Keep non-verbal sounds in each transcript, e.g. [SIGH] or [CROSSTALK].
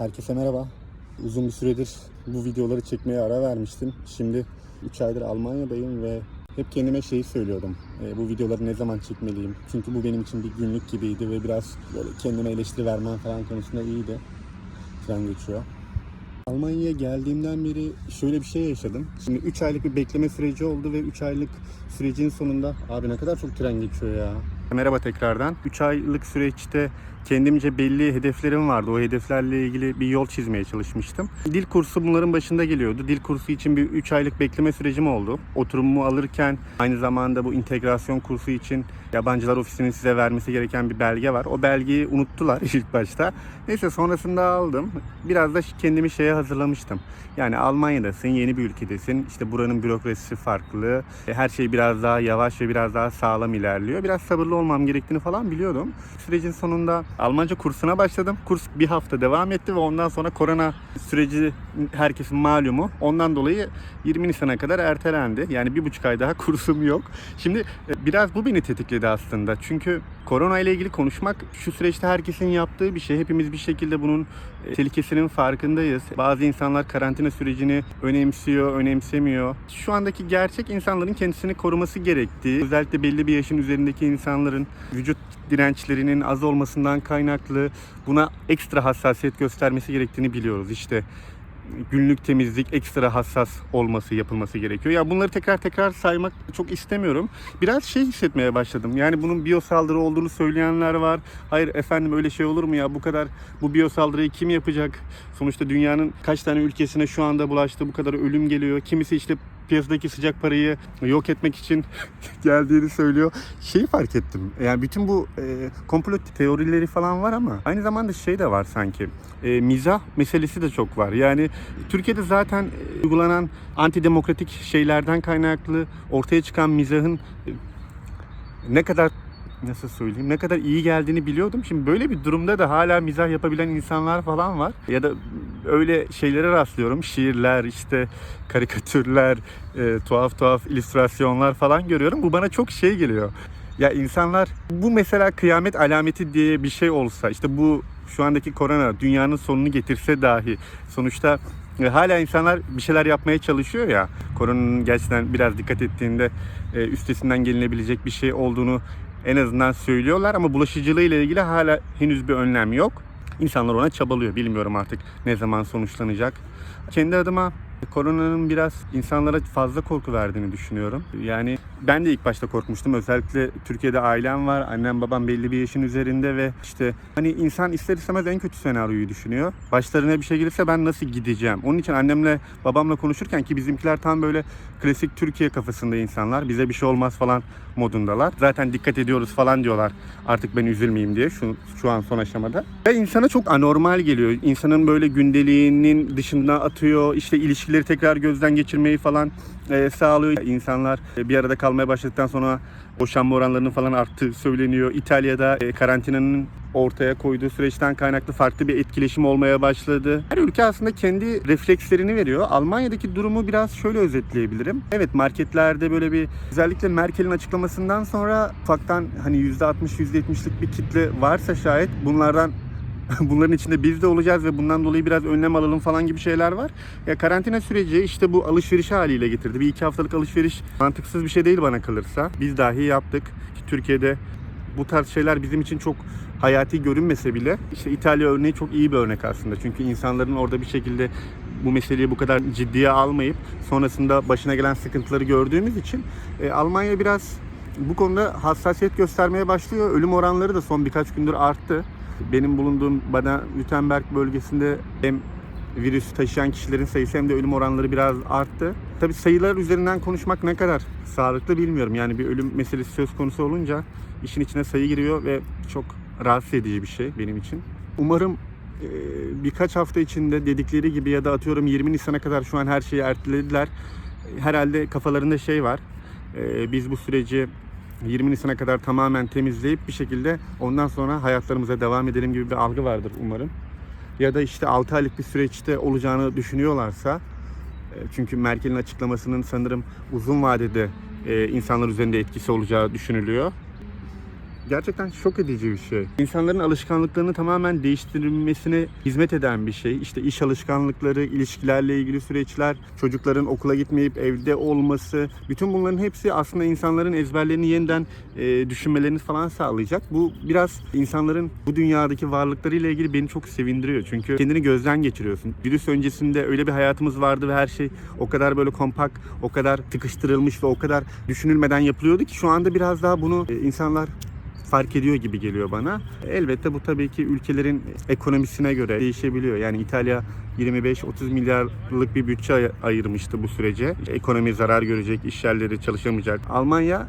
Herkese merhaba. Uzun bir süredir bu videoları çekmeye ara vermiştim. Şimdi 3 aydır Almanya'dayım ve hep kendime şeyi söylüyordum. E, bu videoları ne zaman çekmeliyim? Çünkü bu benim için bir günlük gibiydi ve biraz böyle kendime eleştiri vermem falan konusunda iyiydi. Tren geçiyor. Almanya'ya geldiğimden beri şöyle bir şey yaşadım. Şimdi 3 aylık bir bekleme süreci oldu ve 3 aylık sürecin sonunda abi ne kadar çok tren geçiyor ya. Merhaba tekrardan. 3 aylık süreçte kendimce belli hedeflerim vardı. O hedeflerle ilgili bir yol çizmeye çalışmıştım. Dil kursu bunların başında geliyordu. Dil kursu için bir 3 aylık bekleme sürecim oldu. Oturumumu alırken aynı zamanda bu integrasyon kursu için yabancılar ofisinin size vermesi gereken bir belge var. O belgeyi unuttular [LAUGHS] ilk başta. Neyse sonrasında aldım. Biraz da kendimi şeye hazırlamıştım. Yani Almanya'dasın, yeni bir ülkedesin. İşte buranın bürokrasisi farklı. Her şey biraz daha yavaş ve biraz daha sağlam ilerliyor. Biraz sabırlı olmam gerektiğini falan biliyordum. Sürecin sonunda Almanca kursuna başladım. Kurs bir hafta devam etti ve ondan sonra korona süreci herkesin malumu. Ondan dolayı 20 Nisan'a kadar ertelendi. Yani bir buçuk ay daha [LAUGHS] kursum yok. Şimdi e, biraz bu beni tetikledi aslında. Çünkü korona ile ilgili konuşmak şu süreçte herkesin yaptığı bir şey. Hepimiz bir şekilde bunun tehlikesinin farkındayız. Bazı insanlar karantina sürecini önemsiyor, önemsemiyor. Şu andaki gerçek insanların kendisini koruması gerektiği, özellikle belli bir yaşın üzerindeki insanların vücut dirençlerinin az olmasından kaynaklı buna ekstra hassasiyet göstermesi gerektiğini biliyoruz. İşte günlük temizlik ekstra hassas olması yapılması gerekiyor. Ya bunları tekrar tekrar saymak çok istemiyorum. Biraz şey hissetmeye başladım. Yani bunun biyosaldırı olduğunu söyleyenler var. Hayır efendim öyle şey olur mu ya? Bu kadar bu biyosaldırıyı kim yapacak? Sonuçta dünyanın kaç tane ülkesine şu anda bulaştı bu kadar ölüm geliyor. Kimisi işte piyasadaki sıcak parayı yok etmek için [LAUGHS] geldiğini söylüyor. Şeyi fark ettim. Yani bütün bu e, komplo teorileri falan var ama aynı zamanda şey de var sanki. E, mizah meselesi de çok var. Yani Türkiye'de zaten e, uygulanan antidemokratik şeylerden kaynaklı ortaya çıkan mizahın e, ne kadar nasıl söyleyeyim ne kadar iyi geldiğini biliyordum. Şimdi böyle bir durumda da hala mizah yapabilen insanlar falan var. Ya da öyle şeylere rastlıyorum. Şiirler, işte karikatürler, e, tuhaf tuhaf illüstrasyonlar falan görüyorum. Bu bana çok şey geliyor. Ya insanlar bu mesela kıyamet alameti diye bir şey olsa işte bu şu andaki korona dünyanın sonunu getirse dahi sonuçta e, hala insanlar bir şeyler yapmaya çalışıyor ya koronanın gerçekten biraz dikkat ettiğinde e, üstesinden gelinebilecek bir şey olduğunu en azından söylüyorlar ama bulaşıcılığı ile ilgili hala henüz bir önlem yok. İnsanlar ona çabalıyor. Bilmiyorum artık ne zaman sonuçlanacak. Kendi adıma koronanın biraz insanlara fazla korku verdiğini düşünüyorum. Yani ben de ilk başta korkmuştum. Özellikle Türkiye'de ailem var. Annem babam belli bir yaşın üzerinde ve işte hani insan ister istemez en kötü senaryoyu düşünüyor. Başlarına bir şey gelirse ben nasıl gideceğim? Onun için annemle babamla konuşurken ki bizimkiler tam böyle klasik Türkiye kafasında insanlar. Bize bir şey olmaz falan modundalar. Zaten dikkat ediyoruz falan diyorlar. Artık ben üzülmeyeyim diye şu, şu an son aşamada. Ve insana çok anormal geliyor. İnsanın böyle gündeliğinin dışına atıyor. İşte ilişkileri tekrar gözden geçirmeyi falan e, sağlıyor. İnsanlar e, bir arada kalmaya başladıktan sonra boşanma oranlarının falan arttığı söyleniyor. İtalya'da e, karantinanın ortaya koyduğu süreçten kaynaklı farklı bir etkileşim olmaya başladı. Her ülke aslında kendi reflekslerini veriyor. Almanya'daki durumu biraz şöyle özetleyebilirim. Evet marketlerde böyle bir özellikle Merkel'in açıklamasından sonra ufaktan hani %60 %70'lik bir kitle varsa şayet bunlardan [LAUGHS] bunların içinde biz de olacağız ve bundan dolayı biraz önlem alalım falan gibi şeyler var. Ya karantina süreci işte bu alışveriş haliyle getirdi. Bir iki haftalık alışveriş mantıksız bir şey değil bana kalırsa. Biz dahi yaptık ki Türkiye'de bu tarz şeyler bizim için çok hayati görünmese bile işte İtalya örneği çok iyi bir örnek aslında. Çünkü insanların orada bir şekilde bu meseleyi bu kadar ciddiye almayıp sonrasında başına gelen sıkıntıları gördüğümüz için e, Almanya biraz bu konuda hassasiyet göstermeye başlıyor. Ölüm oranları da son birkaç gündür arttı. Benim bulunduğum Baden-Württemberg bölgesinde hem virüs taşıyan kişilerin sayısı hem de ölüm oranları biraz arttı. Tabi sayılar üzerinden konuşmak ne kadar sağlıklı bilmiyorum. Yani bir ölüm meselesi söz konusu olunca işin içine sayı giriyor ve çok rahatsız edici bir şey benim için. Umarım e, birkaç hafta içinde dedikleri gibi ya da atıyorum 20 Nisan'a kadar şu an her şeyi ertelediler. Herhalde kafalarında şey var. E, Biz bu süreci 20 Nisan'a kadar tamamen temizleyip bir şekilde ondan sonra hayatlarımıza devam edelim gibi bir algı vardır umarım. Ya da işte 6 aylık bir süreçte olacağını düşünüyorlarsa e, çünkü Merkel'in açıklamasının sanırım uzun vadede e, insanlar üzerinde etkisi olacağı düşünülüyor. Gerçekten şok edici bir şey. İnsanların alışkanlıklarını tamamen değiştirilmesine hizmet eden bir şey. İşte iş alışkanlıkları, ilişkilerle ilgili süreçler, çocukların okula gitmeyip evde olması, bütün bunların hepsi aslında insanların ezberlerini yeniden e, düşünmelerini falan sağlayacak. Bu biraz insanların bu dünyadaki varlıklarıyla ilgili beni çok sevindiriyor. Çünkü kendini gözden geçiriyorsun. Virüs öncesinde öyle bir hayatımız vardı ve her şey o kadar böyle kompakt, o kadar sıkıştırılmış ve o kadar düşünülmeden yapılıyordu ki şu anda biraz daha bunu e, insanlar fark ediyor gibi geliyor bana. Elbette bu tabii ki ülkelerin ekonomisine göre değişebiliyor. Yani İtalya 25-30 milyarlık bir bütçe ay- ayırmıştı bu sürece. Ekonomi zarar görecek, iş yerleri çalışamayacak. Almanya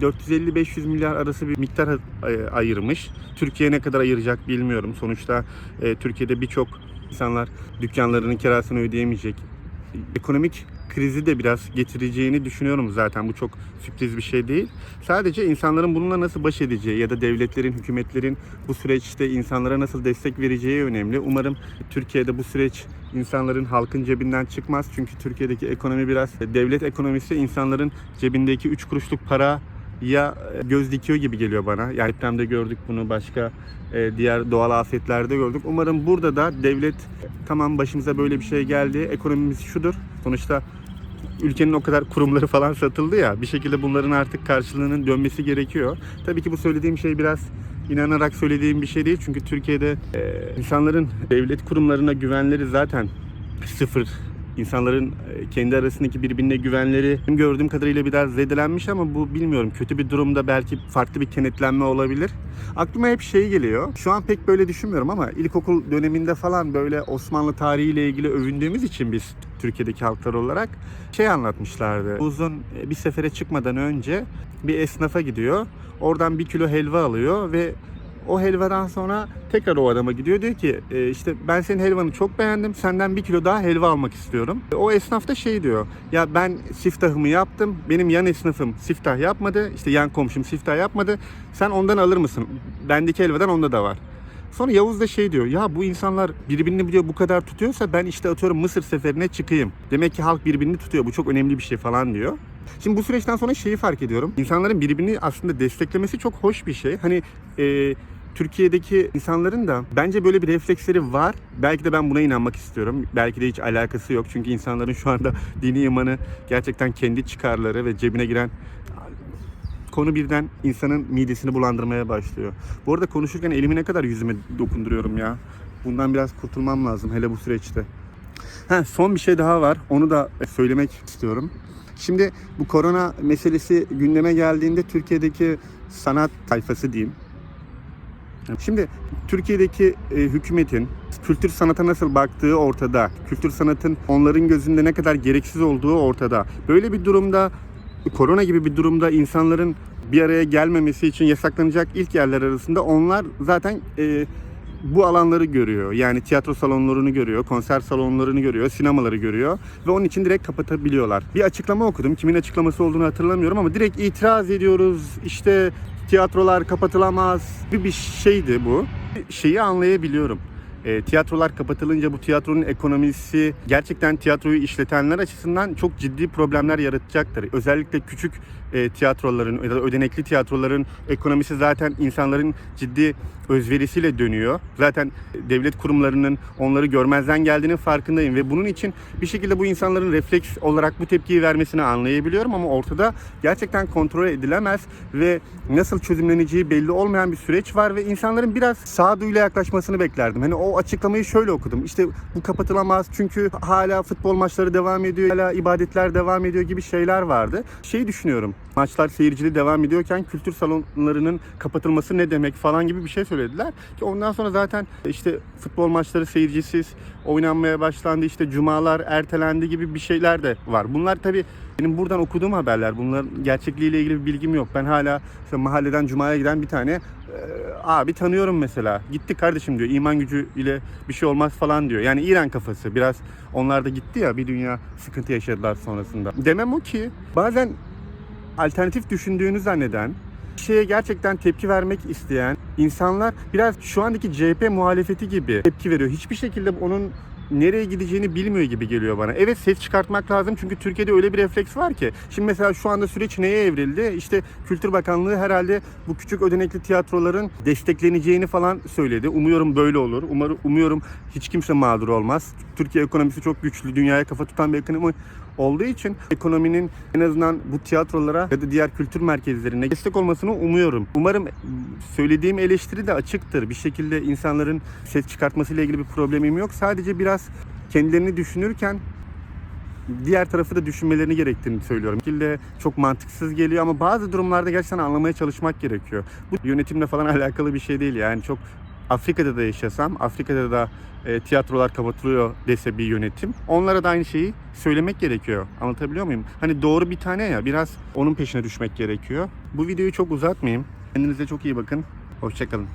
450-500 milyar arası bir miktar ay- ayırmış. Türkiye ne kadar ayıracak bilmiyorum. Sonuçta e, Türkiye'de birçok insanlar dükkanlarının kirasını ödeyemeyecek. Ekonomik krizi de biraz getireceğini düşünüyorum zaten. Bu çok sürpriz bir şey değil. Sadece insanların bununla nasıl baş edeceği ya da devletlerin, hükümetlerin bu süreçte insanlara nasıl destek vereceği önemli. Umarım Türkiye'de bu süreç insanların halkın cebinden çıkmaz. Çünkü Türkiye'deki ekonomi biraz devlet ekonomisi insanların cebindeki 3 kuruşluk para ya göz dikiyor gibi geliyor bana. Yani depremde gördük bunu başka e, diğer doğal afetlerde gördük. Umarım burada da devlet tamam başımıza böyle bir şey geldi. Ekonomimiz şudur. Sonuçta ülkenin o kadar kurumları falan satıldı ya bir şekilde bunların artık karşılığının dönmesi gerekiyor. Tabii ki bu söylediğim şey biraz inanarak söylediğim bir şey değil. Çünkü Türkiye'de e, insanların devlet kurumlarına güvenleri zaten sıfır. İnsanların e, kendi arasındaki birbirine güvenleri gördüğüm kadarıyla biraz zedelenmiş ama bu bilmiyorum kötü bir durumda belki farklı bir kenetlenme olabilir. Aklıma hep şey geliyor. Şu an pek böyle düşünmüyorum ama ilkokul döneminde falan böyle Osmanlı tarihiyle ilgili övündüğümüz için biz Türkiye'deki halklar olarak şey anlatmışlardı. Uzun e, bir sefere çıkmadan önce bir esnafa gidiyor. Oradan bir kilo helva alıyor ve o helvadan sonra tekrar o adama gidiyor diyor ki "E, işte ben senin helvanı çok beğendim senden bir kilo daha helva almak istiyorum. O esnaf da şey diyor ya ben siftahımı yaptım benim yan esnafım siftah yapmadı işte yan komşum siftah yapmadı sen ondan alır mısın? Bendeki helvadan onda da var. Sonra Yavuz da şey diyor ya bu insanlar birbirini biliyor bu kadar tutuyorsa ben işte atıyorum Mısır seferine çıkayım. Demek ki halk birbirini tutuyor bu çok önemli bir şey falan diyor. Şimdi bu süreçten sonra şeyi fark ediyorum. İnsanların birbirini aslında desteklemesi çok hoş bir şey. Hani e, Türkiye'deki insanların da bence böyle bir refleksleri var. Belki de ben buna inanmak istiyorum. Belki de hiç alakası yok. Çünkü insanların şu anda dini imanı gerçekten kendi çıkarları ve cebine giren konu birden insanın midesini bulandırmaya başlıyor. Bu arada konuşurken elimi ne kadar yüzüme dokunduruyorum ya. Bundan biraz kurtulmam lazım hele bu süreçte. Ha, son bir şey daha var. Onu da söylemek istiyorum. Şimdi bu korona meselesi gündeme geldiğinde Türkiye'deki sanat tayfası diyeyim. Şimdi Türkiye'deki e, hükümetin kültür sanata nasıl baktığı ortada. Kültür sanatın onların gözünde ne kadar gereksiz olduğu ortada. Böyle bir durumda korona gibi bir durumda insanların bir araya gelmemesi için yasaklanacak ilk yerler arasında onlar zaten e, bu alanları görüyor. Yani tiyatro salonlarını görüyor, konser salonlarını görüyor, sinemaları görüyor ve onun için direkt kapatabiliyorlar. Bir açıklama okudum. Kimin açıklaması olduğunu hatırlamıyorum ama direkt itiraz ediyoruz. İşte tiyatrolar kapatılamaz gibi bir şeydi bu. Şeyi anlayabiliyorum. E, tiyatrolar kapatılınca bu tiyatronun ekonomisi gerçekten tiyatroyu işletenler açısından çok ciddi problemler yaratacaktır. Özellikle küçük e, tiyatroların ya da ödenekli tiyatroların ekonomisi zaten insanların ciddi özverisiyle dönüyor. Zaten devlet kurumlarının onları görmezden geldiğinin farkındayım ve bunun için bir şekilde bu insanların refleks olarak bu tepkiyi vermesini anlayabiliyorum ama ortada gerçekten kontrol edilemez ve nasıl çözümleneceği belli olmayan bir süreç var ve insanların biraz sağduyuyla yaklaşmasını beklerdim. Hani o açıklamayı şöyle okudum. İşte bu kapatılamaz çünkü hala futbol maçları devam ediyor, hala ibadetler devam ediyor gibi şeyler vardı. Şey düşünüyorum. Maçlar seyircili devam ediyorken kültür salonlarının kapatılması ne demek falan gibi bir şey söylediler. Ki ondan sonra zaten işte futbol maçları seyircisiz oynanmaya başlandı. İşte cumalar ertelendi gibi bir şeyler de var. Bunlar tabii benim buradan okuduğum haberler. Bunların gerçekliğiyle ilgili bir bilgim yok. Ben hala işte mahalleden cumaya giden bir tane e, abi tanıyorum mesela. Gitti kardeşim diyor. iman gücü ile bir şey olmaz falan diyor. Yani İran kafası. Biraz onlar da gitti ya bir dünya sıkıntı yaşadılar sonrasında. Demem o ki bazen alternatif düşündüğünü zanneden, şeye gerçekten tepki vermek isteyen insanlar biraz şu andaki CHP muhalefeti gibi tepki veriyor. Hiçbir şekilde onun nereye gideceğini bilmiyor gibi geliyor bana. Evet ses çıkartmak lazım çünkü Türkiye'de öyle bir refleks var ki. Şimdi mesela şu anda süreç neye evrildi? İşte Kültür Bakanlığı herhalde bu küçük ödenekli tiyatroların destekleneceğini falan söyledi. Umuyorum böyle olur. Umarım umuyorum hiç kimse mağdur olmaz. Türkiye ekonomisi çok güçlü, dünyaya kafa tutan bir ekonomi olduğu için ekonominin en azından bu tiyatrolara ya da diğer kültür merkezlerine destek olmasını umuyorum. Umarım söylediğim eleştiri de açıktır. Bir şekilde insanların ses çıkartmasıyla ilgili bir problemim yok. Sadece biraz kendilerini düşünürken diğer tarafı da düşünmelerini gerektiğini söylüyorum. Şekilde çok mantıksız geliyor ama bazı durumlarda gerçekten anlamaya çalışmak gerekiyor. Bu yönetimle falan [LAUGHS] alakalı bir şey değil yani çok Afrika'da da yaşasam, Afrika'da da e, tiyatrolar kapatılıyor dese bir yönetim. Onlara da aynı şeyi söylemek gerekiyor. Anlatabiliyor muyum? Hani doğru bir tane ya biraz onun peşine düşmek gerekiyor. Bu videoyu çok uzatmayayım. Kendinize çok iyi bakın. Hoşçakalın.